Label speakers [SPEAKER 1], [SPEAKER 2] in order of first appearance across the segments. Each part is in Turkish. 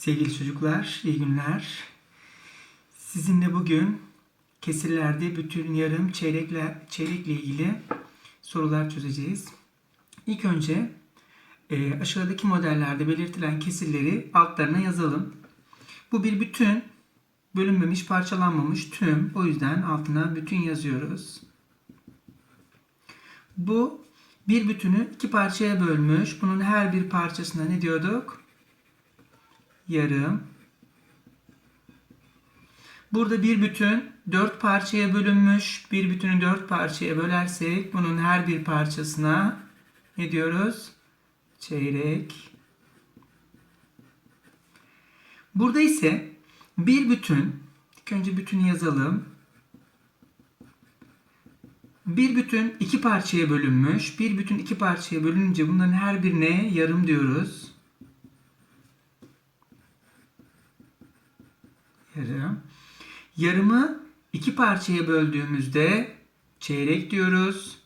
[SPEAKER 1] Sevgili çocuklar, iyi günler. Sizinle bugün kesirlerde bütün yarım çeyrekle, çeyrekle ilgili sorular çözeceğiz. İlk önce e, aşağıdaki modellerde belirtilen kesirleri altlarına yazalım. Bu bir bütün, bölünmemiş, parçalanmamış tüm. O yüzden altına bütün yazıyoruz. Bu bir bütünü iki parçaya bölmüş. Bunun her bir parçasına ne diyorduk? yarım. Burada bir bütün dört parçaya bölünmüş. Bir bütünü dört parçaya bölersek bunun her bir parçasına ne diyoruz? Çeyrek. Burada ise bir bütün, ilk önce bütün yazalım. Bir bütün iki parçaya bölünmüş. Bir bütün iki parçaya bölününce bunların her birine yarım diyoruz. ederim. Yarımı iki parçaya böldüğümüzde çeyrek diyoruz.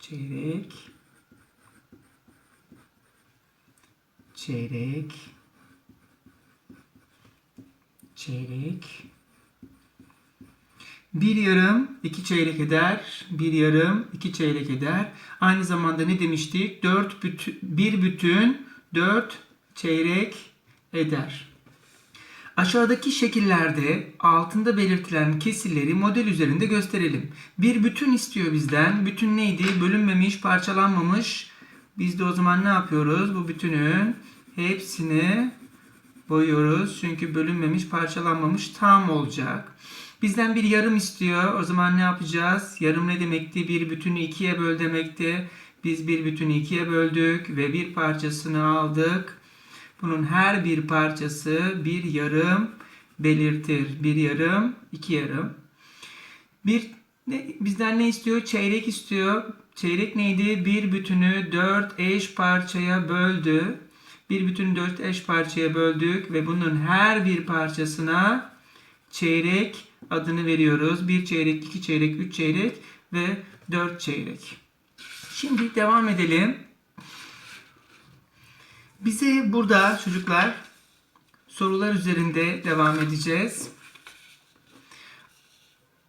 [SPEAKER 1] Çeyrek. Çeyrek. Çeyrek. Bir yarım iki çeyrek eder. Bir yarım iki çeyrek eder. Aynı zamanda ne demiştik? Dört bütün, bir bütün dört çeyrek eder. Aşağıdaki şekillerde altında belirtilen kesirleri model üzerinde gösterelim. Bir bütün istiyor bizden. Bütün neydi? Bölünmemiş, parçalanmamış. Biz de o zaman ne yapıyoruz? Bu bütünün hepsini boyuyoruz. Çünkü bölünmemiş, parçalanmamış tam olacak. Bizden bir yarım istiyor. O zaman ne yapacağız? Yarım ne demekti? Bir bütünü ikiye böl demekti. Biz bir bütünü ikiye böldük ve bir parçasını aldık bunun her bir parçası bir yarım belirtir. Bir yarım, iki yarım. Bir ne, bizden ne istiyor? Çeyrek istiyor. Çeyrek neydi? Bir bütünü dört eş parçaya böldü. Bir bütün dört eş parçaya böldük ve bunun her bir parçasına çeyrek adını veriyoruz. Bir çeyrek, iki çeyrek, üç çeyrek ve dört çeyrek. Şimdi devam edelim. Bize burada çocuklar sorular üzerinde devam edeceğiz.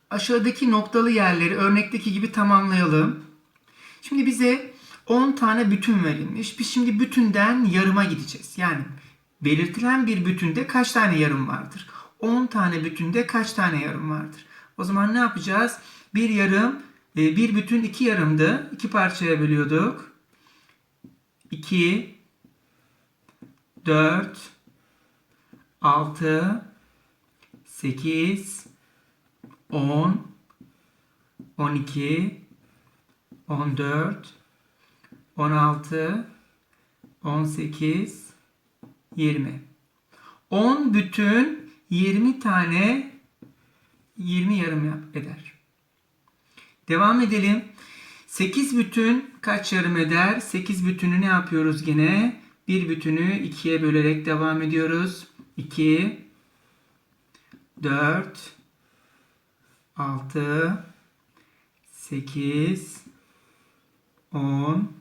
[SPEAKER 1] Aşağıdaki noktalı yerleri örnekteki gibi tamamlayalım. Şimdi bize 10 tane bütün verilmiş. Biz şimdi bütünden yarıma gideceğiz. Yani belirtilen bir bütünde kaç tane yarım vardır? 10 tane bütünde kaç tane yarım vardır? O zaman ne yapacağız? Bir yarım, e, bir bütün iki yarımdı. İki parçaya bölüyorduk. 2, 4 6 8 10 12 14 16 18 20 10 bütün 20 tane 20 yarım yap eder. Devam edelim. 8 bütün kaç yarım eder? 8 bütünü ne yapıyoruz gene? Bir bütünü ikiye bölerek devam ediyoruz. 2 4 6 8 10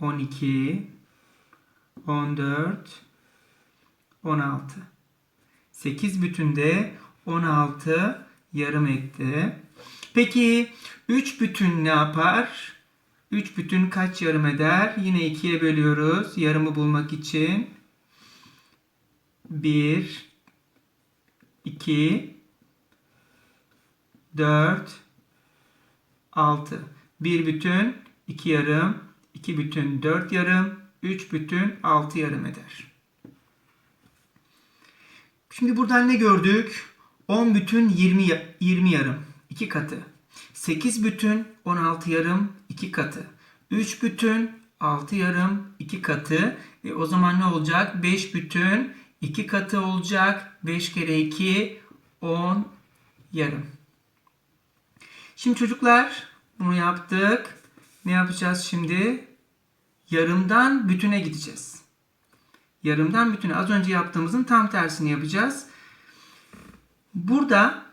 [SPEAKER 1] 12 14 16 8 bütünde 16 yarım etti. Peki 3 bütün ne yapar? 3 bütün kaç yarım eder? Yine 2'ye bölüyoruz. Yarımı bulmak için. 1 2 4 6 1 bütün 2 yarım 2 bütün 4 yarım 3 bütün 6 yarım eder. Şimdi buradan ne gördük? 10 bütün 20, 20 yarım. 2 katı. 8 bütün 16 yarım 2 katı. 3 bütün 6 yarım 2 katı. E, o zaman ne olacak? 5 bütün 2 katı olacak. 5 kere 2 10 yarım. Şimdi çocuklar bunu yaptık. Ne yapacağız şimdi? Yarımdan bütüne gideceğiz. Yarımdan bütüne az önce yaptığımızın tam tersini yapacağız. Burada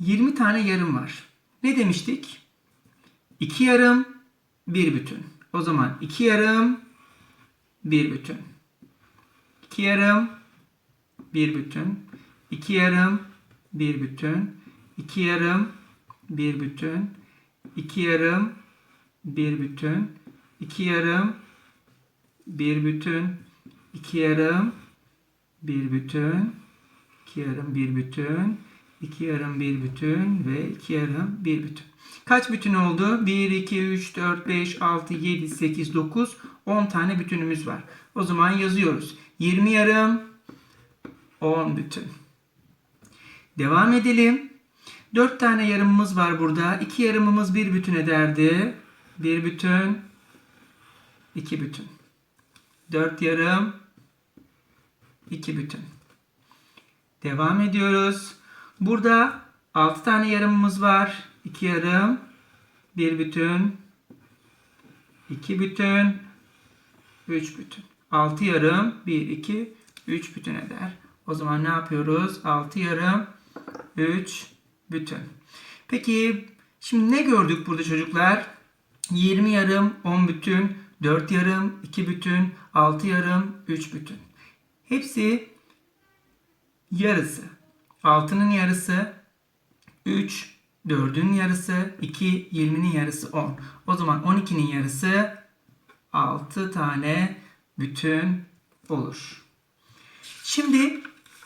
[SPEAKER 1] 20 tane yarım var. Ne demiştik? 2 yarım, 1 bütün. O zaman 2 yarım, 1 bütün. 2 yarım, 1 bütün. 2 yarım, 1 bütün. 2 yarım, 1 bütün. 2 yarım, 1 bütün. 2 yarım, 1 bütün. 2 yarım, 1 bütün. 2 yarım, 1 bütün. 2 yarım bir bütün ve 2 yarım bir bütün. Kaç bütün oldu? 1, 2, 3, 4, 5, 6, 7, 8, 9, 10 tane bütünümüz var. O zaman yazıyoruz. 20 yarım 10 bütün. Devam edelim. 4 tane yarımımız var burada. 2 yarımımız 1 bütün ederdi. 1 bütün 2 bütün. 4 yarım 2 bütün. Devam ediyoruz. Burada 6 tane yarımımız var. 2 yarım, 1 bütün, 2 bütün, 3 bütün. 6 yarım, 1, 2, 3 bütün eder. O zaman ne yapıyoruz? 6 yarım, 3 bütün. Peki şimdi ne gördük burada çocuklar? 20 yarım, 10 bütün, 4 yarım, 2 bütün, 6 yarım, 3 bütün. Hepsi yarısı. 6'nın yarısı 3, 4'ün yarısı 2, 20'nin yarısı 10. O zaman 12'nin yarısı 6 tane bütün olur. Şimdi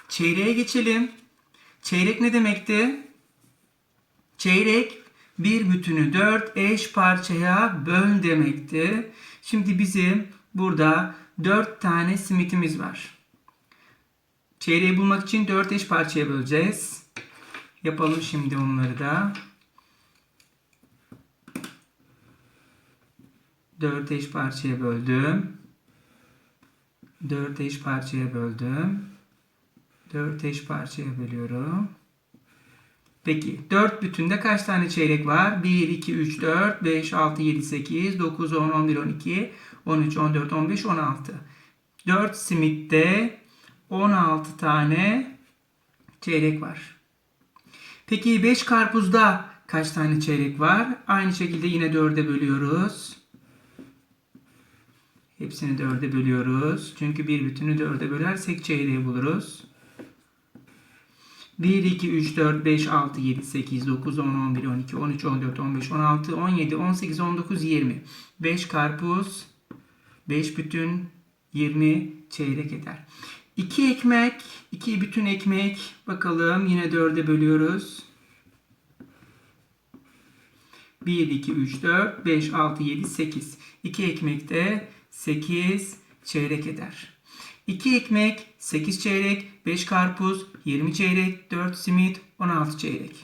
[SPEAKER 1] çeyreğe geçelim. Çeyrek ne demekti? Çeyrek bir bütünü 4 eş parçaya böl demekti. Şimdi bizim burada 4 tane simitimiz var. Çeyreği bulmak için 4 eş parçaya böleceğiz. Yapalım şimdi bunları da. 4 eş parçaya böldüm. 4 eş parçaya böldüm. 4 eş parçaya bölüyorum. Peki 4 bütünde kaç tane çeyrek var? 1, 2, 3, 4, 5, 6, 7, 8, 9, 10, 11, 12, 13, 14, 15, 16. 4 simitte 16 tane çeyrek var. Peki 5 karpuzda kaç tane çeyrek var? Aynı şekilde yine 4'e bölüyoruz. Hepsini 4'e bölüyoruz. Çünkü bir bütünü 4'e bölersek çeyreği buluruz. 1, 2, 3, 4, 5, 6, 7, 8, 9, 10, 11, 12, 13, 14, 15, 16, 17, 18, 19, 20. 5 karpuz, 5 bütün, 20 çeyrek eder. 2 ekmek, 2 bütün ekmek. Bakalım yine 4'e bölüyoruz. 1, 2, 3, 4, 5, 6, 7, 8. 2 ekmek de 8 çeyrek eder. 2 ekmek, 8 çeyrek, 5 karpuz, 20 çeyrek, 4 simit, 16 çeyrek.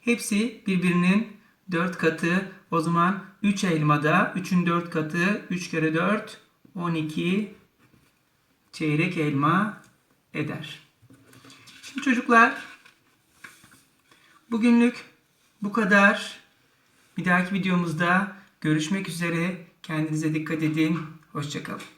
[SPEAKER 1] Hepsi birbirinin 4 katı. O zaman 3 elmada 3'ün 4 katı 3 kere 4 12 çeyrek elma eder. Şimdi çocuklar bugünlük bu kadar. Bir dahaki videomuzda görüşmek üzere. Kendinize dikkat edin. Hoşçakalın.